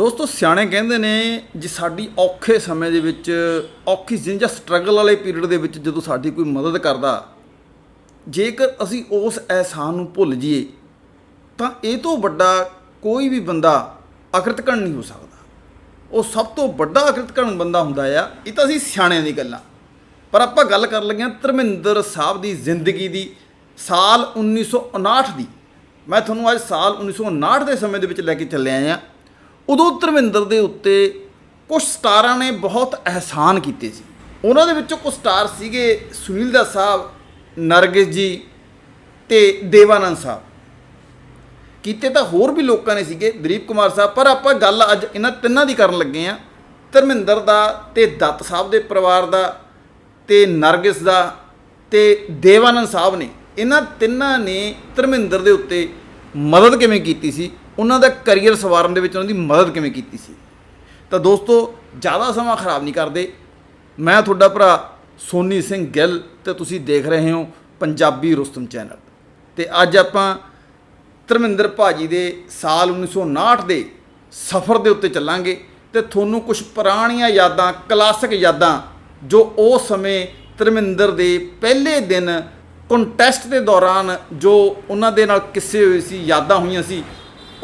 ਦੋਸਤੋ, ਸਿਆਣੇ ਕਹਿੰਦੇ ਨੇ ਜੇ ਸਾਡੀ ਔਖੇ ਸਮੇਂ ਦੇ ਵਿੱਚ, ਔਖੀ ਜਿੰਜਾ ਜਾਂ ਸਟਰਗਲ ਵਾਲੇ ਪੀਰੀਅਡ ਦੇ ਵਿੱਚ ਜਦੋਂ ਸਾਡੀ ਕੋਈ ਮਦਦ ਕਰਦਾ, ਜੇਕਰ ਅਸੀਂ ਉਸ ਅਹਿਸਾਨ ਨੂੰ ਭੁੱਲ ਜਾਈਏ, ਤਾਂ ਇਹ ਤੋਂ ਵੱਡਾ ਕੋਈ ਵੀ ਬੰਦਾ ਅਕ੍ਰਿਤਕਣ ਨਹੀਂ ਹੋ ਸਕਦਾ। ਉਹ ਸਭ ਤੋਂ ਵੱਡਾ ਅਕ੍ਰਿਤਕਣ ਬੰਦਾ ਹੁੰਦਾ ਆ, ਇਹ ਤਾਂ ਅਸੀਂ ਸਿਆਣਿਆਂ ਦੀ ਗੱਲਾਂ। ਪਰ ਆਪਾਂ ਗੱਲ ਕਰ ਲੱਗੇ ਹਾਂ ਧਰਮਿੰਦਰ ਸਾਹਿਬ ਦੀ ਜ਼ਿੰਦਗੀ ਦੀ, ਸਾਲ 1959 ਦੀ। ਮੈਂ ਤੁਹਾਨੂੰ ਅੱਜ ਸਾਲ 1959 ਦੇ ਸਮੇਂ ਦੇ ਵਿੱਚ ਲੈ ਕੇ ਚੱਲਿਆ ਆ। ਉਦੋਂ ਧਰਮਿੰਦਰ ਦੇ ਉੱਤੇ ਕੁਝ ਸਟਾਰਾਂ ਨੇ ਬਹੁਤ ਅਹਿਸਾਨ ਕੀਤੇ ਸੀ। ਉਹਨਾਂ ਦੇ ਵਿੱਚੋਂ ਕੁਝ ਸਟਾਰ ਸੀਗੇ ਸੁਨੀਲ ਦਾ ਸਾਹਿਬ, ਨਰਗਿਸ ਜੀ ਤੇ ਦੇਵਾਨੰਦ ਸਾਹਿਬ। ਕੀਤੇ ਤਾਂ ਹੋਰ ਵੀ ਲੋਕਾਂ ਨੇ ਸੀਗੇ, ਦਲੀਪ ਕੁਮਾਰ ਸਾਹਿਬ, ਪਰ ਆਪਾਂ ਗੱਲ ਅੱਜ ਇਹਨਾਂ ਤਿੰਨਾਂ ਦੀ ਕਰਨ ਲੱਗੇ ਆ ਧਰਮਿੰਦਰ ਦਾ ਤੇ ਦੱਤ ਸਾਹਿਬ ਦੇ ਪਰਿਵਾਰ ਦਾ ਤੇ ਨਰਗਿਸ ਦਾ ਤੇ ਦੇਵਾਨੰਦ ਸਾਹਿਬ ਨੇ। ਇਹਨਾਂ ਤਿੰਨਾਂ ਨੇ ਧਰਮਿੰਦਰ ਦੇ ਉੱਤੇ ਮਦਦ ਕਿਵੇਂ ਕੀਤੀ ਸੀ? ਉਹਨਾਂ ਦਾ ਕੈਰੀਅਰ ਸਵਾਰਨ ਦੇ ਵਿੱਚ ਉਹਨਾਂ ਦੀ ਮਦਦ ਕਿਵੇਂ ਕੀਤੀ ਸੀ? ਤਾਂ ਦੋਸਤੋ, ਜ਼ਿਆਦਾ ਸਮਾਂ ਖਰਾਬ ਨਹੀਂ ਕਰਦੇ। ਮੈਂ ਤੁਹਾਡਾ ਭਰਾ ਸੋਨੀ ਸਿੰਘ ਗਿੱਲ ਤੇ ਤੁਸੀਂ ਦੇਖ ਰਹੇ ਹੋ ਪੰਜਾਬੀ ਰੁਸਤਮ ਚੈਨਲ। ਤੇ ਅੱਜ ਆਪਾਂ ਧਰਮਿੰਦਰ ਭਾਜੀ ਦੇ ਸਾਲ 1959 ਦੇ ਸਫ਼ਰ ਦੇ ਉੱਤੇ ਚੱਲਾਂਗੇ ਤੇ ਤੁਹਾਨੂੰ ਕੁਝ ਪੁਰਾਣੀਆਂ ਯਾਦਾਂ ਕਲਾਸਿਕ ਯਾਦਾਂ ਜੋ ਉਹ ਸਮੇਂ ਧਰਮਿੰਦਰ ਦੇ ਪਹਿਲੇ ਦਿਨ ਕੰਟੈਸਟ ਦੇ ਦੌਰਾਨ ਜੋ ਉਹਨਾਂ ਦੇ ਨਾਲ ਕਿੱਸੇ ਹੋਏ ਸੀ, ਯਾਦਾਂ ਹੋਈਆਂ ਸੀ,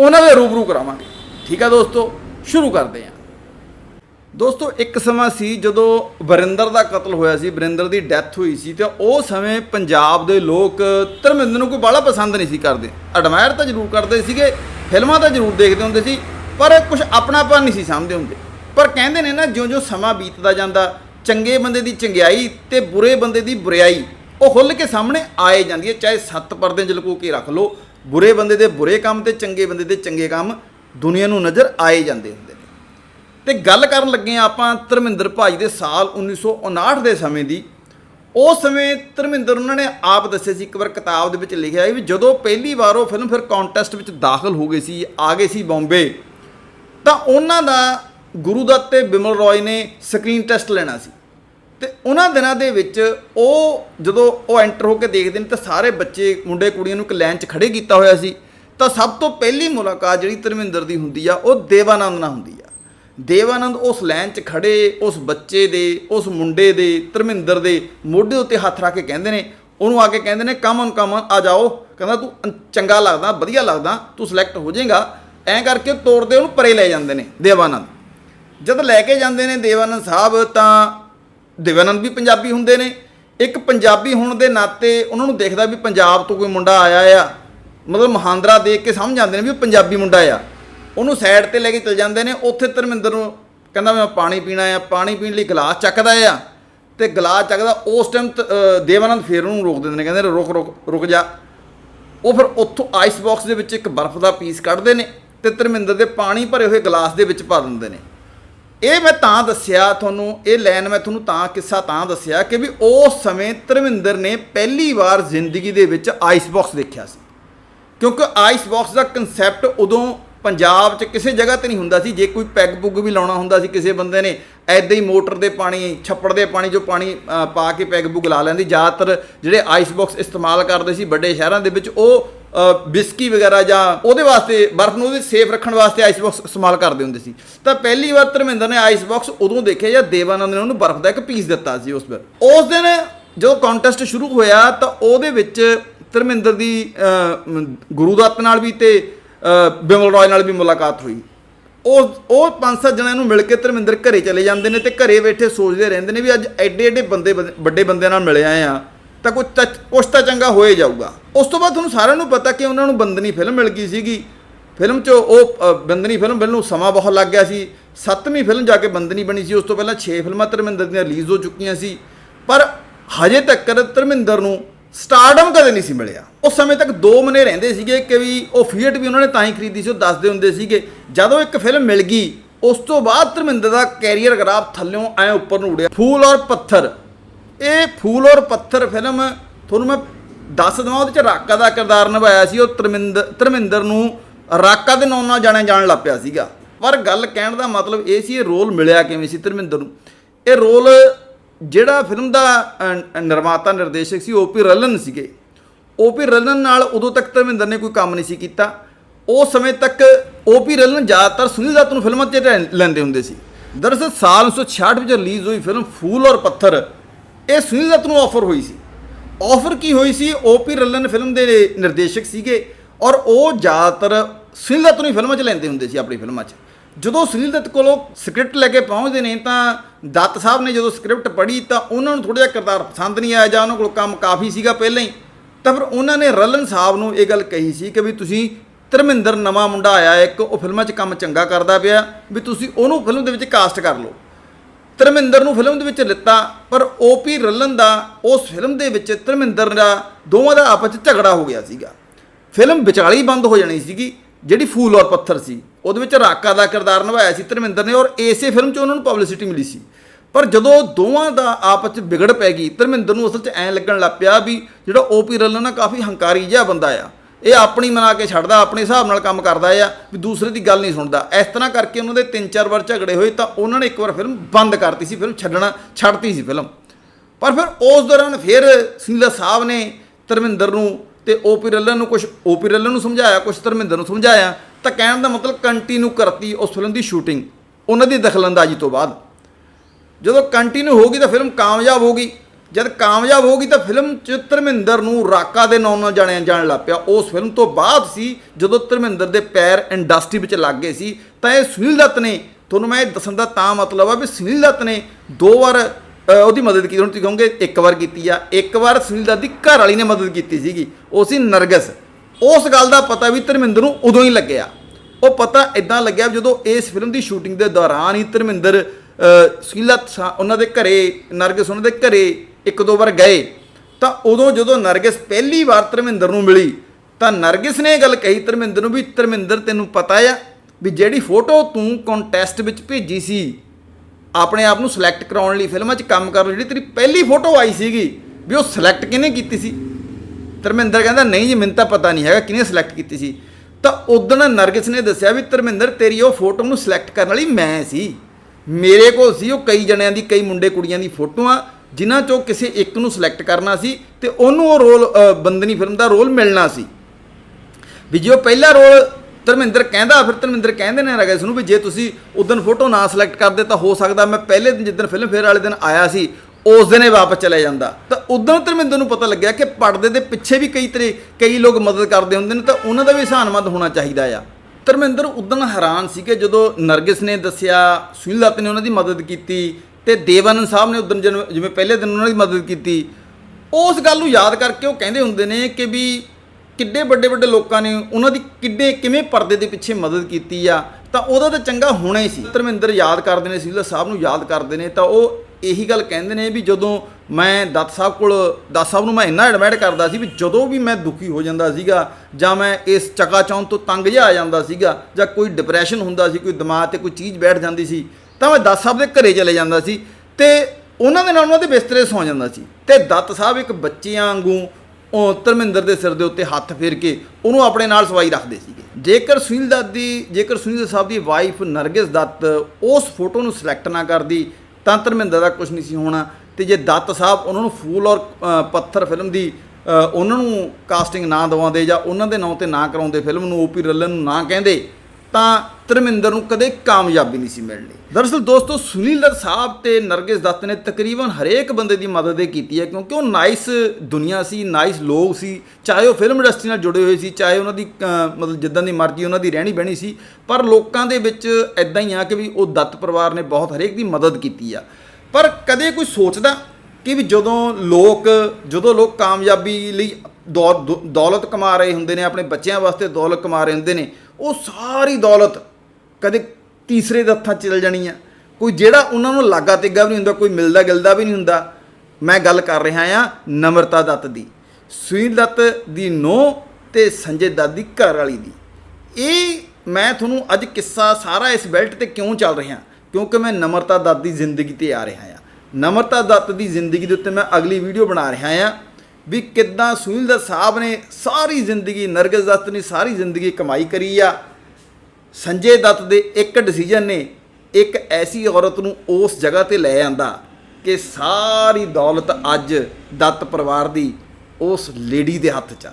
ਉਹਨਾਂ ਦੇ ਰੂਬਰੂ ਕਰਾਵਾਂਗੇ। ਠੀਕ ਆ ਦੋਸਤੋ, ਸ਼ੁਰੂ ਕਰਦੇ ਹਾਂ। ਦੋਸਤੋ, ਇੱਕ ਸਮਾਂ ਸੀ ਜਦੋਂ ਵਰਿੰਦਰ ਦਾ ਕਤਲ ਹੋਇਆ ਸੀ, ਵਰਿੰਦਰ ਦੀ ਡੈਥ ਹੋਈ ਸੀ ਤੇ ਉਹ ਸਮੇਂ ਪੰਜਾਬ ਦੇ ਲੋਕ ਧਰਮਿੰਦਰ ਨੂੰ ਕੋਈ ਬਾਹਲਾ ਪਸੰਦ ਨਹੀਂ ਸੀ ਕਰਦੇ। ਐਡਮਾਇਰ ਤਾਂ ਜ਼ਰੂਰ ਕਰਦੇ ਸੀਗੇ, ਫਿਲਮਾਂ ਤਾਂ ਜ਼ਰੂਰ ਦੇਖਦੇ ਹੁੰਦੇ ਸੀ, ਪਰ ਕੁਝ ਆਪਣਾਪਨ ਨਹੀਂ ਸੀ ਸਮਝਦੇ ਹੁੰਦੇ। ਪਰ ਕਹਿੰਦੇ ਨੇ ਨਾ, ਜਿਉਂ-ਜਿਉਂ ਸਮਾਂ ਬੀਤਦਾ ਜਾਂਦਾ, ਚੰਗੇ ਬੰਦੇ ਦੀ ਚੰਗਿਆਈ ਤੇ ਬੁਰੇ ਬੰਦੇ ਦੀ ਬੁਰੀਾਈ ਉਹ ਖੁੱਲ ਕੇ ਸਾਹਮਣੇ ਆਏ ਜਾਂਦੀ ਹੈ, ਚਾਹੇ ਸੱਤ ਪਰਦੇ ਜਲਕੋ ਕੇ ਰੱਖ ਲਓ। ਬੁਰੇ ਬੰਦੇ ਦੇ ਬੁਰੇ ਕੰਮ ਤੇ ਚੰਗੇ ਬੰਦੇ ਦੇ ਚੰਗੇ ਕੰਮ ਦੁਨੀਆ ਨੂੰ ਨਜ਼ਰ ਆਏ ਜਾਂਦੇ ਹੁੰਦੇ ਨੇ। ਤੇ ਗੱਲ ਕਰਨ ਲੱਗੇ ਹਾਂ ਆਪਾਂ ਧਰਮਿੰਦਰ ਭਾਜੀ ਦੇ ਸਾਲ 1959 ਦੇ ਸਮੇਂ ਦੀ। ਉਸ ਸਮੇਂ ਧਰਮਿੰਦਰ ਉਹਨਾਂ ਨੇ ਆਪ ਦੱਸਿਆ ਸੀ, ਇੱਕ ਵਾਰ ਕਿਤਾਬ ਦੇ ਵਿੱਚ ਲਿਖਿਆ ਹੈ ਵੀ ਜਦੋਂ ਪਹਿਲੀ ਵਾਰ ਉਹ ਫਿਲਮ ਫਿਰ ਕੰਟੈਸਟ ਵਿੱਚ ਦਾਖਲ ਹੋ ਗਏ ਸੀ, ਆ ਗਏ ਸੀ ਬੰਬੇ। ਤਾਂ ਉਹਨਾਂ ਦਾ ਗੁਰੂ ਦੱਤ ਤੇ ਬਿਮਲ ਰॉय ਨੇ ਸਕਰੀਨ ਟੈਸਟ ਲੈਣਾ ਸੀ। ਤੇ ਉਹਨਾਂ ਦਿਨਾਂ ਦੇ ਵਿੱਚ ਉਹ ਜਦੋਂ ਉਹ ਐਂਟਰ ਹੋ ਕੇ ਦੇਖਦੇ ਨੇ ਤਾਂ ਸਾਰੇ ਬੱਚੇ, ਮੁੰਡੇ, ਕੁੜੀਆਂ ਨੂੰ ਇੱਕ ਲਾਈਨ 'ਚ ਖੜੇ ਕੀਤਾ ਹੋਇਆ ਸੀ। ਤਾਂ ਸਭ ਤੋਂ ਪਹਿਲੀ ਮੁਲਾਕਾਤ ਜਿਹੜੀ ਧਰਮਿੰਦਰ ਦੀ ਹੁੰਦੀ ਆ, ਉਹ ਦੇਵਾਨੰਦ ਨਾਲ ਹੁੰਦੀ ਆ। ਦੇਵਾਨੰਦ ਉਸ ਲਾਈਨ 'ਚ ਖੜੇ, ਉਸ ਬੱਚੇ ਦੇ, ਉਸ ਮੁੰਡੇ ਦੇ, ਧਰਮਿੰਦਰ ਦੇ ਮੋਢੇ ਉੱਤੇ ਹੱਥ ਰੱਖ ਕੇ ਕਹਿੰਦੇ ਨੇ, ਉਹਨੂੰ ਆ ਕੇ ਕਹਿੰਦੇ ਨੇ ਕਮਨ ਕਮਨ ਆ ਜਾਓ। ਕਹਿੰਦਾ, ਤੂੰ ਚੰਗਾ ਲੱਗਦਾ, ਵਧੀਆ ਲੱਗਦਾ, ਤੂੰ ਸਿਲੈਕਟ ਹੋ ਜਾਏਗਾ। ਐਂ ਕਰਕੇ ਤੋੜਦੇ ਉਹਨੂੰ ਪਰੇ ਲੈ ਜਾਂਦੇ ਨੇ ਦੇਵਾਨੰਦ। ਜਦ ਲੈ ਕੇ ਜਾਂਦੇ ਨੇ ਦੇਵਾਨੰਦ ਸਾਹਿਬ ਤਾਂ ਦੇਵਾਨੰਦ ਵੀ ਪੰਜਾਬੀ ਹੁੰਦੇ ਨੇ, ਇੱਕ ਪੰਜਾਬੀ ਹੋਣ ਦੇ ਨਾਤੇ ਉਹਨਾਂ ਨੂੰ ਦੇਖਦਾ ਵੀ ਪੰਜਾਬ ਤੋਂ ਕੋਈ ਮੁੰਡਾ ਆਇਆ ਆ, ਮਤਲਬ ਮਹਾਂਦਰਾ ਦੇਖ ਕੇ ਸਮਝ ਆਉਂਦੇ ਨੇ ਵੀ ਉਹ ਪੰਜਾਬੀ ਮੁੰਡਾ ਆ। ਉਹਨੂੰ ਸਾਈਡ ਤੇ ਲੈ ਕੇ ਚਲ ਜਾਂਦੇ ਨੇ, ਉੱਥੇ ਧਰਮਿੰਦਰ ਨੂੰ ਕਹਿੰਦਾ ਮੈਂ ਪਾਣੀ ਪੀਣਾ ਆ, ਪਾਣੀ ਪੀਣ ਲਈ ਗਲਾਸ ਚੱਕਦਾ ਆ। ਤੇ ਗਲਾਸ ਚੱਕਦਾ, ਉਸ ਟਾਈਮ ਦੇਵਾਨੰਦ ਫੇਰ ਉਹਨੂੰ ਰੋਕ ਦਿੰਦੇ ਨੇ, ਕਹਿੰਦੇ ਨੇ ਰੁਕ ਰੁਕ ਰੁਕ ਜਾ। ਉਹ ਫਿਰ ਉੱਥੋਂ ਆਈਸ ਬਾਕਸ ਦੇ ਵਿੱਚ ਇੱਕ ਬਰਫ਼ ਦਾ ਪੀਸ ਕੱਢਦੇ ਨੇ ਤੇ ਧਰਮਿੰਦਰ ਦੇ ਪਾਣੀ ਭਰੇ ਹੋਏ ਗਲਾਸ ਦੇ ਵਿੱਚ ਪਾ ਦਿੰਦੇ ਨੇ। ਇਹ ਮੈਂ ਤਾਂ ਦੱਸਿਆ ਤੁਹਾਨੂੰ, ਇਹ ਲਾਈਨ ਮੈਂ ਤੁਹਾਨੂੰ ਤਾਂ ਕਿੱਸਾ ਤਾਂ ਦੱਸਿਆ ਕਿ ਵੀ ਉਸ ਸਮੇਂ ਧਰਮਿੰਦਰ ਨੇ ਪਹਿਲੀ ਵਾਰ ਜ਼ਿੰਦਗੀ ਦੇ ਵਿੱਚ ਆਈਸ ਬਾਕਸ ਦੇਖਿਆ ਸੀ। ਕਿਉਂਕਿ ਆਈਸ ਬਾਕਸ ਦਾ ਕਨਸੈਪਟ ਉਦੋਂ ਪੰਜਾਬ 'ਚ ਕਿਸੇ ਜਗ੍ਹਾ ਤੇ ਨਹੀਂ ਹੁੰਦਾ ਸੀ। ਜੇ ਕੋਈ ਪੈਗ ਪੁੱਗ ਵੀ ਲਾਉਣਾ ਹੁੰਦਾ ਸੀ ਕਿਸੇ ਬੰਦੇ ਨੇ, ਐਦਾਂ ਹੀ ਮੋਟਰ ਦੇ ਪਾਣੀ, ਛੱਪੜ ਦੇ ਪਾਣੀ 'ਚੋਂ ਪਾਣੀ ਪਾ ਕੇ ਪੈਗ ਪੁੱਗ ਲਾ ਲੈਂਦੀ। ਜ਼ਿਆਦਾਤਰ ਜਿਹੜੇ ਆਈਸ ਬਾਕਸ ਇਸਤੇਮਾਲ ਕਰਦੇ ਸੀ ਵੱਡੇ ਸ਼ਹਿਰਾਂ ਦੇ ਵਿੱਚ, ਉਹ ਬਿਸਕੀ ਵਗੈਰਾ ਜਾਂ ਉਹਦੇ ਵਾਸਤੇ ਬਰਫ਼ ਨੂੰ ਉਹਦੇ ਸੇਫ ਰੱਖਣ ਵਾਸਤੇ ਆਈਸ ਬਾਕਸ ਇਸਤੇਮਾਲ ਕਰਦੇ ਹੁੰਦੇ ਸੀ। ਤਾਂ ਪਹਿਲੀ ਵਾਰ ਧਰਮਿੰਦਰ ਨੇ ਆਈਸ ਬਾਕਸ ਉਦੋਂ ਦੇਖਿਆ ਜਾਂ ਦੇਵਾਨੰਦ ਨੇ ਉਹਨੂੰ ਬਰਫ਼ ਦਾ ਇੱਕ ਪੀਸ ਦਿੱਤਾ ਸੀ ਉਸ ਵਾਰ ਉਸ ਦਿਨ ਜਦੋਂ ਕੰਟੈਸਟ ਸ਼ੁਰੂ ਹੋਇਆ ਤਾਂ ਉਹਦੇ ਵਿੱਚ ਧਰਮਿੰਦਰ ਦੀ ਅ, ਗੁਰੂ ਦੱਤ ਨਾਲ ਵੀ ਤੇ ਅ, ਬਿਮਲ ਰॉय ਨਾਲ ਵੀ ਮੁਲਾਕਾਤ ਹੋਈ। ਉਹ ਉਹ ਪੰਜ ਸੱਤ ਜਣਿਆਂ ਨੂੰ ਮਿਲ ਕੇ ਧਰਮਿੰਦਰ ਘਰੇ ਚਲੇ ਜਾਂਦੇ ਨੇ ਤੇ ਘਰੇ ਬੈਠੇ ਸੋਚਦੇ ਰਹਿੰਦੇ ਨੇ ਵੀ ਅੱਜ ਐਡੇ ਐਡੇ ਬੰਦੇ ਵੱਡੇ ਬੰਦਿਆਂ ਨਾਲ ਮਿਲੇ ਆਏ ਆ। ਤਾਂ ਕੁਝ ਤਾਂ ਕੁਛ ਤਾਂ ਚੰਗਾ ਹੋਏ ਜਾਊਗਾ। ਉਸ ਤੋਂ ਬਾਅਦ ਤੁਹਾਨੂੰ ਸਾਰਿਆਂ ਨੂੰ ਪਤਾ ਕਿ ਉਹਨਾਂ ਨੂੰ ਬੰਦਨੀ ਫਿਲਮ ਮਿਲ ਗਈ ਸੀਗੀ। ਫਿਲਮ 'ਚ ਉਹ ਬੰਦਨੀ ਫਿਲਮ ਮਿਲਣ ਨੂੰ ਸਮਾਂ ਬਹੁਤ ਲੱਗ ਗਿਆ ਸੀ। ਸੱਤਵੀਂ ਫਿਲਮ ਜਾ ਕੇ ਬੰਦਨੀ ਬਣੀ ਸੀ। ਉਸ ਤੋਂ ਪਹਿਲਾਂ 6 ਫਿਲਮਾਂ ਧਰਮਿੰਦਰ ਦੀਆਂ ਰਿਲੀਜ਼ ਹੋ ਚੁੱਕੀਆਂ ਸੀ। ਪਰ ਹਜੇ ਤੱਕ ਧਰਮਿੰਦਰ ਨੂੰ ਸਟਾਰਡਮ ਕਦੇ ਨਹੀਂ ਸੀ ਮਿਲਿਆ। ਉਸ ਸਮੇਂ ਤੱਕ ਦੋ ਮਨੇ ਰਹਿੰਦੇ ਸੀਗੇ ਕਿ ਵੀ ਉਹ ਫੀਟ ਵੀ ਉਹਨਾਂ ਨੇ ਤਾਂ ਹੀ ਖਰੀਦੀ ਸੀ, ਉਹ ਦੱਸਦੇ ਹੁੰਦੇ ਸੀਗੇ। ਜਦੋਂ ਇੱਕ ਫਿਲਮ ਮਿਲ ਗਈ, ਉਸ ਤੋਂ ਬਾਅਦ ਧਰਮਿੰਦਰ ਦਾ ਕੈਰੀਅਰ ਗ੍ਰਾਫ ਥੱਲਿਓਂ ਐ ਉੱਪਰ ਨੂੰ ਉੜਿਆ। ਫੂਲ ਔਰ ਪੱਥਰ। ਇਹ ਫੂਲ ਔਰ ਪੱਥਰ ਫਿਲਮ ਤੁਹਾਨੂੰ ਮੈਂ ਦੱਸ ਦਵਾਂ, ਉਹਦੇ ਚ ਰਾਕਾ ਦਾ ਕਿਰਦਾਰ ਨਿਭਾਇਆ ਸੀ, ਉਹ ਧਰਮਿੰਦਰ ਧਰਮਿੰਦਰ ਨੂੰ ਰਾਕਾ ਦੇ ਨਾਂ ਨਾਲ ਜਾਣਿਆ ਜਾਣ ਲੱਗ ਪਿਆ ਸੀਗਾ। ਪਰ ਗੱਲ ਕਹਿਣ ਦਾ ਮਤਲਬ ਇਹ ਸੀ, ਇਹ ਰੋਲ ਮਿਲਿਆ ਕਿਵੇਂ ਸੀ ਧਰਮਿੰਦਰ ਨੂੰ? ਇਹ ਰੋਲ ਜਿਹੜਾ ਫਿਲਮ ਦਾ ਨਿਰਮਾਤਾ, ਨਿਰਦੇਸ਼ਕ ਸੀ ਓਪੀ ਰਲਨ ਸੀਗੇ। ਓਪੀ ਰਲਨ ਨਾਲ ਉਦੋਂ ਤੱਕ ਧਰਮਿੰਦਰ ਨੇ ਕੋਈ ਕੰਮ ਨਹੀਂ ਸੀ ਕੀਤਾ। ਉਸ ਸਮੇਂ ਤੱਕ ਓਪੀ ਰਲਨ ਜ਼ਿਆਦਾਤਰ ਸੁਨੀਲ ਦੱਤ ਨੂੰ ਫਿਲਮਾਂ 'ਚ ਲੈ- ਲੈਂਦੇ ਹੁੰਦੇ ਸੀ। ਦਰਅਸਲ ਸਾਲ 1966 ਵਿੱਚ ਰਿਲੀਜ਼ ਹੋਈ ਫਿਲਮ ਫੂਲ ਔਰ ਪੱਥਰ ਇਹ ਸੁਨੀਲ ਦੱਤ ਨੂੰ ਆਫਰ ਹੋਈ ਸੀ। ਆਫਰ ਕੀ ਹੋਈ ਸੀ? ਓਪੀ ਰੱਲਨ ਫਿਲਮ ਦੇ ਨਿਰਦੇਸ਼ਕ ਸੀਗੇ ਔਰ ਉਹ ਜ਼ਿਆਦਾਤਰ ਸੁਨੀਲ ਦੱਤ ਨੂੰ ਹੀ ਫਿਲਮਾਂ 'ਚ ਲੈਂਦੇ ਹੁੰਦੇ ਸੀ ਆਪਣੀ ਫਿਲਮਾਂ 'ਚ। ਜਦੋਂ ਸੁਨੀਲ ਦੱਤ ਕੋਲੋਂ ਸਕ੍ਰਿਪਟ ਲੈ ਕੇ ਪਹੁੰਚਦੇ ਨੇ ਤਾਂ ਦੱਤ ਸਾਹਿਬ ਨੇ ਜਦੋਂ ਸਕ੍ਰਿਪਟ ਪੜ੍ਹੀ ਤਾਂ ਉਹਨਾਂ ਨੂੰ ਥੋੜ੍ਹਾ ਜਿਹਾ ਕਿਰਦਾਰ ਪਸੰਦ ਨਹੀਂ ਆਇਆ ਜਾਂ ਉਹਨਾਂ ਕੋਲ ਕੰਮ ਕਾਫੀ ਸੀਗਾ ਪਹਿਲਾਂ ਹੀ। ਤਾਂ ਫਿਰ ਉਹਨਾਂ ਨੇ ਰਲਨ ਸਾਹਿਬ ਨੂੰ ਇਹ ਗੱਲ ਕਹੀ ਸੀ ਕਿ ਵੀ ਤੁਸੀਂ ਧਰਮਿੰਦਰ ਨਵਾਂ ਮੁੰਡਾ ਆਇਆ ਇੱਕ, ਉਹ ਫਿਲਮਾਂ 'ਚ ਕੰਮ ਚੰਗਾ ਕਰਦਾ ਪਿਆ, ਵੀ ਤੁਸੀਂ ਉਹਨੂੰ ਫਿਲਮ ਦੇ ਵਿੱਚ ਕਾਸਟ ਕਰ ਲਓ। ਧਰਮਿੰਦਰ ਨੂੰ ਫਿਲਮ ਦੇ ਵਿੱਚ ਲਿੱਤਾ, ਪਰ ਓਪੀ ਰੱਲਨ ਦਾ, ਉਸ ਫਿਲਮ ਦੇ ਵਿੱਚ ਧਰਮਿੰਦਰ ਦਾ ਦੋਵਾਂ ਦਾ ਆਪਸ ਵਿੱਚ ਝਗੜਾ ਹੋ ਗਿਆ ਸੀਗਾ। ਫਿਲਮ ਵਿਚਾਲੀ ਬੰਦ ਹੋ ਜਾਣੀ ਸੀਗੀ, ਜਿਹੜੀ ਫੂਲ ਔਰ ਪੱਥਰ ਸੀ। ਉਹਦੇ ਵਿੱਚ ਰਾਕਾ ਦਾ ਕਿਰਦਾਰ ਨਿਭਾਇਆ ਸੀ ਧਰਮਿੰਦਰ ਨੇ ਔਰ ਇਸੇ ਫਿਲਮ 'ਚ ਉਹਨਾਂ ਨੂੰ ਪਬਲਿਸਿਟੀ ਮਿਲੀ ਸੀ। ਪਰ ਜਦੋਂ ਦੋਵਾਂ ਦਾ ਆਪਸ 'ਚ ਵਿਗੜ ਪੈ ਗਈ, ਧਰਮਿੰਦਰ ਨੂੰ ਅਸਲ 'ਚ ਐਂ ਲੱਗਣ ਲੱਗ ਪਿਆ ਵੀ ਜਿਹੜਾ ਓਪੀ ਰੱਲਨ ਆ, ਕਾਫੀ ਹੰਕਾਰੀ ਜਿਹਾ ਬੰਦਾ ਆ। ਇਹ ਆਪਣੀ ਮਨਾ ਕੇ ਛੱਡਦਾ, ਆਪਣੇ ਹਿਸਾਬ ਨਾਲ ਕੰਮ ਕਰਦਾ ਆ, ਵੀ ਦੂਸਰੇ ਦੀ ਗੱਲ ਨਹੀਂ ਸੁਣਦਾ। ਇਸ ਤਰ੍ਹਾਂ ਕਰਕੇ ਉਹਨਾਂ ਦੇ ਤਿੰਨ ਚਾਰ ਵਾਰ ਝਗੜੇ ਹੋਏ ਤਾਂ ਉਹਨਾਂ ਨੇ ਇੱਕ ਵਾਰ ਫਿਲਮ ਬੰਦ ਕਰਤੀ ਸੀ, ਫਿਲਮ ਛੱਡਣਾ, ਛੱਡਤੀ ਸੀ ਫਿਲਮ। ਪਰ ਫਿਰ ਉਸ ਦੌਰਾਨ ਫਿਰ ਸੁਨੀਲਾ ਸਾਹਿਬ ਨੇ ਧਰਮਿੰਦਰ ਨੂੰ ਤੇ ਓਪੀ ਰੱਲਨ ਨੂੰ ਕੁਝ ਓਪੀ ਰੱਲਨ ਨੂੰ ਸਮਝਾਇਆ ਕੁਝ ਧਰਮਿੰਦਰ ਨੂੰ ਸਮਝਾਇਆ, ਤਾਂ ਕਹਿਣ ਦਾ ਮਤਲਬ ਕੰਟੀਨਿਊ ਕਰਤੀ ਉਸ ਫਿਲਮ ਦੀ ਸ਼ੂਟਿੰਗ ਉਹਨਾਂ ਦੀ ਦਖਲਅੰਦਾਜ਼ੀ ਤੋਂ ਬਾਅਦ। ਜਦੋਂ ਕੰਟੀਨਿਊ ਹੋ ਗਈ ਤਾਂ ਫਿਲਮ ਕਾਮਯਾਬ ਹੋ ਗਈ ਜਦ ਕਾਮਯਾਬ ਹੋ ਗਈ ਤਾਂ ਫਿਲਮ ਚ ਧਰਮਿੰਦਰ ਨੂੰ ਰਾਕਾ ਦੇ ਨਾਂ ਨਾਲ ਜਾਣਿਆ ਜਾਣ ਲੱਗ ਪਿਆ। ਉਸ ਫਿਲਮ ਤੋਂ ਬਾਅਦ ਸੀ, ਜਦੋਂ ਧਰਮਿੰਦਰ ਦੇ ਪੈਰ ਇੰਡਸਟਰੀ ਵਿੱਚ ਲੱਗ ਗਏ ਸੀ, ਤਾਂ ਇਹ ਸੁਨੀਲ ਦੱਤ ਨੇ, ਤੁਹਾਨੂੰ ਮੈਂ ਇਹ ਦੱਸਣ ਦਾ ਤਾਂ ਮਤਲਬ ਆ ਵੀ ਸੁਨੀਲ ਦੱਤ ਨੇ ਦੋ ਵਾਰ ਉਹਦੀ ਮਦਦ ਕੀਤੀ। ਹੁਣ ਤੁਸੀਂ ਕਹੋਗੇ ਇੱਕ ਵਾਰ ਕੀਤੀ ਆ, ਇੱਕ ਵਾਰ ਸੁਨੀਲ ਦੱਤ ਦੀ ਘਰ ਵਾਲੀ ਨੇ ਮਦਦ ਕੀਤੀ ਸੀਗੀ। ਉਹ ਸੀ ਨਰਗਸ। ਉਸ ਗੱਲ ਦਾ ਪਤਾ ਵੀ ਧਰਮਿੰਦਰ ਨੂੰ ਉਦੋਂ ਹੀ ਲੱਗਿਆ। ਉਹ ਪਤਾ ਇਦਾਂ ਲੱਗਿਆ ਵੀ ਜਦੋਂ ਇਸ ਫਿਲਮ ਦੀ ਸ਼ੂਟਿੰਗ ਦੇ ਦੌਰਾਨ ਹੀ ਧਰਮਿੰਦਰ ਸੁਨੀਲ ਦੱਤ ਸਾ- ਉਹਨਾਂ ਦੇ ਘਰੇ, ਨਰਗਸ ਉਹਨਾਂ ਦੇ ਘਰੇ ਇੱਕ ਦੋ ਵਾਰ ਗਏ, ਤਾਂ ਉਦੋਂ ਜਦੋਂ ਨਰਗਿਸ ਪਹਿਲੀ ਵਾਰ ਧਰਮਿੰਦਰ ਨੂੰ ਮਿਲੀ, ਤਾਂ ਨਰਗਿਸ ਨੇ ਇਹ ਗੱਲ ਕਹੀ, ਧਰਮਿੰਦਰ ਨੂੰ ਵੀ, ਧਰਮਿੰਦਰ ਤੈਨੂੰ ਪਤਾ ਆ ਵੀ ਜਿਹੜੀ ਫੋਟੋ ਤੂੰ ਕੰਟੈਸਟ ਵਿੱਚ ਭੇਜੀ ਸੀ, ਆਪਣੇ ਆਪ ਨੂੰ ਸਿਲੈਕਟ ਕਰਾਉਣ ਲਈ ਫਿਲਮਾਂ 'ਚ ਕੰਮ ਕਰਨ ਲਈ, ਜਿਹੜੀ ਤੇਰੀ ਪਹਿਲੀ ਫੋਟੋ ਆਈ ਸੀਗੀ ਵੀ ਉਹ ਸਿਲੈਕਟ ਕਿਹਨੇ ਕੀਤੀ ਸੀ? ਧਰਮਿੰਦਰ ਕਹਿੰਦਾ, ਨਹੀਂ ਜੀ, ਮੈਨੂੰ ਤਾਂ ਪਤਾ ਨਹੀਂ ਹੈਗਾ ਕਿਹਨੇ ਸਿਲੈਕਟ ਕੀਤੀ ਸੀ। ਤਾਂ ਉਦੋਂ ਨਰਗਿਸ ਨੇ ਦੱਸਿਆ ਵੀ ਧਰਮਿੰਦਰ, ਤੇਰੀ ਉਹ ਫੋਟੋ ਨੂੰ ਸਿਲੈਕਟ ਕਰਨ ਵਾਲੀ ਮੈਂ ਸੀ। ਮੇਰੇ ਕੋਲ ਸੀ, ਉਹ ਕਈ ਜਣਿਆਂ ਦੀ, ਕਈ ਮੁੰਡੇ ਕੁੜੀਆਂ ਦੀ ਫੋਟੋਆਂ ਜਿਨ੍ਹਾਂ ਚੋਂ ਕਿਸੇ ਇੱਕ ਨੂੰ ਸਿਲੈਕਟ ਕਰਨਾ ਸੀ ਤੇ ਉਹਨੂੰ ਉਹ ਰੋਲ ਬੰਦਨੀ ਫਿਲਮ ਦਾ ਰੋਲ ਮਿਲਣਾ ਸੀ। ਵੀ ਜੇ ਉਹ ਪਹਿਲਾ ਰੋਲ ਧਰਮਿੰਦਰ ਕਹਿੰਦਾ, ਫਿਰ ਧਰਮਿੰਦਰ ਕਹਿੰਦੇ ਨੇ ਰਗਸ ਨੂੰ ਵੀ ਜੇ ਤੁਸੀਂ ਉਦੋਂ ਫੋਟੋ ਨਾ ਸਿਲੈਕਟ ਕਰਦੇ ਤਾਂ ਹੋ ਸਕਦਾ ਮੈਂ ਪਹਿਲੇ ਦਿਨ ਜਿੱਦਣ ਫਿਲਮ ਫੇਅਰ ਵਾਲੇ ਦਿਨ ਆਇਆ ਸੀ, ਉਸ ਦਿਨ ਇਹ ਵਾਪਸ ਚਲੇ ਜਾਂਦਾ। ਤਾਂ ਉਦੋਂ ਧਰਮਿੰਦਰ ਨੂੰ ਪਤਾ ਲੱਗਿਆ ਕਿ ਪਰਦੇ ਦੇ ਪਿੱਛੇ ਵੀ ਕਈ ਤਰੇ, ਕਈ ਲੋਕ ਮਦਦ ਕਰਦੇ ਹੁੰਦੇ ਨੇ, ਤਾਂ ਉਹਨਾਂ ਦਾ ਵੀ ਸਹਾਨਮਦ ਹੋਣਾ ਚਾਹੀਦਾ ਆ। ਧਰਮਿੰਦਰ ਉਦੋਂ ਹੈਰਾਨ ਸੀ ਕਿ ਜਦੋਂ ਨਰਗਿਸ ਨੇ ਦੱਸਿਆ, ਸੁਨੀਲ ਦੱਤ ਨੇ ਉਹਨਾਂ ਦੀ ਮਦਦ ਕੀਤੀ ਤੇ ਦੇਵਾਨੰਦ ਸਾਹਿਬ ਨੇ ਉਦੋਂ ਜਿਵੇਂ ਪਹਿਲੇ ਦਿਨ ਉਹਨਾਂ ਦੀ ਮਦਦ ਕੀਤੀ, ਉਸ ਗੱਲ ਨੂੰ ਯਾਦ ਕਰਕੇ ਉਹ ਕਹਿੰਦੇ ਹੁੰਦੇ ਨੇ ਕਿ ਵੀ ਕਿੱਡੇ ਵੱਡੇ ਵੱਡੇ ਲੋਕਾਂ ਨੇ ਉਹਨਾਂ ਦੀ ਕਿੱਡੇ ਕਿਵੇਂ ਪਰਦੇ ਦੇ ਪਿੱਛੇ ਮਦਦ ਕੀਤੀ ਆ, ਤਾਂ ਉਹਦਾ ਤਾਂ ਚੰਗਾ ਹੋਣਾ ਹੀ ਸੀ। ਧਰਮਿੰਦਰ ਯਾਦ ਕਰਦੇ ਨੇ, ਸੀਲਾ ਸਾਹਿਬ ਨੂੰ ਯਾਦ ਕਰਦੇ ਨੇ, ਤਾਂ ਉਹ ਇਹੀ ਗੱਲ ਕਹਿੰਦੇ ਨੇ ਵੀ ਜਦੋਂ ਮੈਂ ਦੱਤ ਸਾਹਿਬ ਕੋਲ, ਦੱਤ ਸਾਹਿਬ ਨੂੰ ਮੈਂ ਇੰਨਾ ਐਡਮਾਇਰ ਕਰਦਾ ਸੀ ਵੀ ਜਦੋਂ ਵੀ ਮੈਂ ਦੁਖੀ ਹੋ ਜਾਂਦਾ ਸੀਗਾ ਜਾਂ ਮੈਂ ਇਸ ਚਕਾਚੌਂਦ ਤੋਂ ਤੰਗ ਜਿਹਾ ਆ ਜਾਂਦਾ ਸੀਗਾ ਜਾਂ ਕੋਈ ਡਿਪਰੈਸ਼ਨ ਹੁੰਦਾ ਸੀ, ਕੋਈ ਦਿਮਾਗ ਤੇ ਕੋਈ ਚੀਜ਼ ਬੈਠ ਜਾਂਦੀ ਸੀ ਤਾਂ ਮੈਂ ਦੱਤ ਸਾਹਿਬ ਦੇ ਘਰੇ ਚਲੇ ਜਾਂਦਾ ਸੀ ਤੇ ਉਹਨਾਂ ਦੇ ਨਾਲ ਉਹਨਾਂ ਦੇ ਬਿਸਤਰੇ ਸੌ ਜਾਂਦਾ ਸੀ ਤੇ ਦੱਤ ਸਾਹਿਬ ਇੱਕ ਬੱਚਿਆਂ ਵਾਂਗੂ ਉਹ ਧਰਮਿੰਦਰ ਦੇ ਸਿਰ ਦੇ ਉੱਤੇ ਹੱਥ ਫੇਰ ਕੇ ਉਹਨੂੰ ਆਪਣੇ ਨਾਲ ਸਵਾਈ ਰੱਖਦੇ ਸੀਗੇ। ਜੇਕਰ ਸੁਨੀਲ ਦੱਤ ਦੀ, ਜੇਕਰ ਸੁਨੀਲ ਸਾਹਿਬ ਦੀ ਵਾਈਫ ਨਰਗਿਸ ਦੱਤ ਉਸ ਫੋਟੋ ਨੂੰ ਸਿਲੈਕਟ ਨਾ ਕਰਦੀ, ਤਾਂ ਧਰਮਿੰਦਰ ਦਾ ਕੁਝ ਨਹੀਂ ਸੀ ਹੋਣਾ। ਤੇ ਜੇ ਦੱਤ ਸਾਹਿਬ ਉਹਨਾਂ ਨੂੰ ਫੂਲ ਔਰ ਪੱਥਰ ਫਿਲਮ ਦੀ ਉਹਨਾਂ ਨੂੰ ਕਾਸਟਿੰਗ ਨਾ ਦਵਾਉਂਦੇ ਜਾਂ ਉਹਨਾਂ ਦੇ ਨਾਂ ਤੇ ਨਾ ਕਰਾਉਂਦੇ ਫਿਲਮ ਨੂੰ ਓਪੀ ਰੱਲਨ ਨੂੰ ਨਾ ਕਹਿੰਦੇ ਤਾਂ ਧਰਮਿੰਦਰ ਨੂੰ ਕਦੇ ਕਾਮਯਾਬੀ ਨਹੀਂ ਸੀ ਮਿਲਣੀ। ਦਰਅਸਲ ਦੋਸਤੋ ਸੁਨੀਲ ਦੱਤ ਸਾਹਿਬ ਤੇ ਨਰਗਿਸ ਦੱਤ ਨੇ ਤਕਰੀਬਨ ਹਰੇਕ ਬੰਦੇ ਦੀ ਮਦਦ ਇਹ ਕੀਤੀ ਹੈ, ਕਿਉਂਕਿ ਉਹ ਨਾਈਸ ਦੁਨੀਆ ਸੀ, ਨਾਈਸ ਲੋਕ ਸੀ। ਚਾਹੇ ਉਹ ਫਿਲਮ ਇੰਡਸਟਰੀ ਨਾਲ ਜੁੜੇ ਹੋਏ ਸੀ, ਚਾਹੇ ਉਹਨਾਂ ਦੀ ਮਤਲਬ ਜਿੱਦਾਂ ਦੀ ਮਰਜ਼ੀ ਉਹਨਾਂ ਦੀ ਰਹਿਣੀ ਬਹਿਣੀ ਸੀ, ਪਰ ਲੋਕਾਂ ਦੇ ਵਿੱਚ ਐਦਾਂ ਹੀ ਆ ਕਿ ਵੀ ਉਹ ਦੱਤ ਪਰਿਵਾਰ ਨੇ ਬਹੁਤ ਹਰੇਕ ਦੀ ਮਦਦ ਕੀਤੀ ਆ। ਪਰ ਕਦੇ ਕੋਈ ਸੋਚਦਾ ਕਿ ਵੀ ਜਦੋਂ ਲੋਕ ਜਦੋਂ ਲੋਕ ਕਾਮਯਾਬੀ ਲਈ ਦੌ- ਦੌ- ਦੌਲਤ ਕਮਾ ਰਹੇ ਹੁੰਦੇ ਨੇ, ਆਪਣੇ ਬੱਚਿਆਂ ਵਾਸਤੇ ਦੌਲਤ ਕਮਾ ਰਹੇ ਹੁੰਦੇ ਨੇ ਉਹ ਸਾਰੀ ਦੌਲਤ ਕਦੇ ਤੀਸਰੇ ਦੇ ਹੱਥਾਂ 'ਚ ਚਲ ਜਾਣੀ ਆ। ਕੋਈ ਜਿਹੜਾ ਉਹਨਾਂ ਨੂੰ ਲਾਗਾ ਤਿੱਗਾ ਵੀ ਨਹੀਂ ਹੁੰਦਾ, ਕੋਈ ਮਿਲਦਾ ਗਿਲਦਾ ਵੀ ਨਹੀਂ ਹੁੰਦਾ। ਮੈਂ ਗੱਲ ਕਰ ਰਿਹਾ ਆ ਨਮਰਤਾ ਦੱਤ ਦੀ। ਸੁਨੀਲ ਦੱਤ ਦੀ ਨੋ ਤੇ ਸੰਜੇ ਦੱਤ ਦੀ ਘਰ ਵਾਲੀ ਦੀ। ਇਹ ਮੈਂ ਤੁਹਾਨੂੰ ਅੱਜ ਕਿੱਸਾ ਸਾਰਾ ਇਸ ਬੈਲਟ ਤੇ ਕਿਉਂ ਚੱਲ ਰਿਹਾ? ਕਿਉਂਕਿ ਮੈਂ ਨਮਰਤਾ ਦੱਤ ਦੀ ਜ਼ਿੰਦਗੀ ਤੇ ਆ ਰਿਹਾ ਆ। ਨਮਰਤਾ ਦੱਤ ਦੀ ਜ਼ਿੰਦਗੀ ਦੇ ਉੱਤੇ ਮੈਂ ਅਗਲੀ ਵੀਡੀਓ ਬਣਾ ਰਿਹਾ ਆ। ਵੀ ਕਿੱਦਾਂ ਸੁਨੀਲ ਦੱਤ ਸਾਹਿਬ ਨੇ ਸਾਰੀ ਜ਼ਿੰਦਗੀ, ਨਰਗਸ ਦੱਤ ਨੇ ਸਾਰੀ ਜ਼ਿੰਦਗੀ ਕਮਾਈ ਕਰੀ ਆ। ਸੰਜੇ ਦੱਤ ਦੇ ਇੱਕ ਡਿਸੀਜਨ ਨੇ, ਇੱਕ ਐਸੀ ਔਰਤ ਨੂੰ ਉਸ ਜਗ੍ਹਾ ਤੇ ਲੈ ਆਂਦਾ ਕਿ ਸਾਰੀ ਦੌਲਤ ਅੱਜ ਦੱਤ ਪਰਿਵਾਰ ਦੀ ਉਸ ਲੇਡੀ ਦੇ ਹੱਥ 'ਚ ਆ।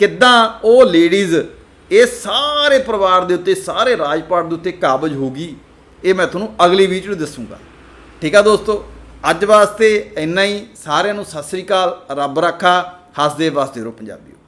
ਕਿੱਦਾਂ ਉਹ ਲੇਡੀਜ਼ ਇਹ ਸਾਰੇ ਪਰਿਵਾਰ ਦੇ ਉੱਤੇ, ਸਾਰੇ ਰਾਜਪਾਟ ਦੇ ਉੱਤੇ ਕਾਬਜ ਹੋਗੀ ਇਹ ਮੈਂ ਤੁਹਾਨੂੰ ਅਗਲੀ ਵੀਡੀਓ 'ਚ ਦੱਸੂਗਾ। ਠੀਕ ਆ ਦੋਸਤੋ? ਅੱਜ ਵਾਸਤੇ ਇੰਨਾ ਹੀ। ਸਾਰਿਆਂ ਨੂੰ ਸਤਿ ਸ੍ਰੀ ਅਕਾਲ। ਰੱਬ ਰਾਖਾ। ਹੱਸਦੇ ਵਸਦੇ ਰਹੋ ਪੰਜਾਬੀਓ।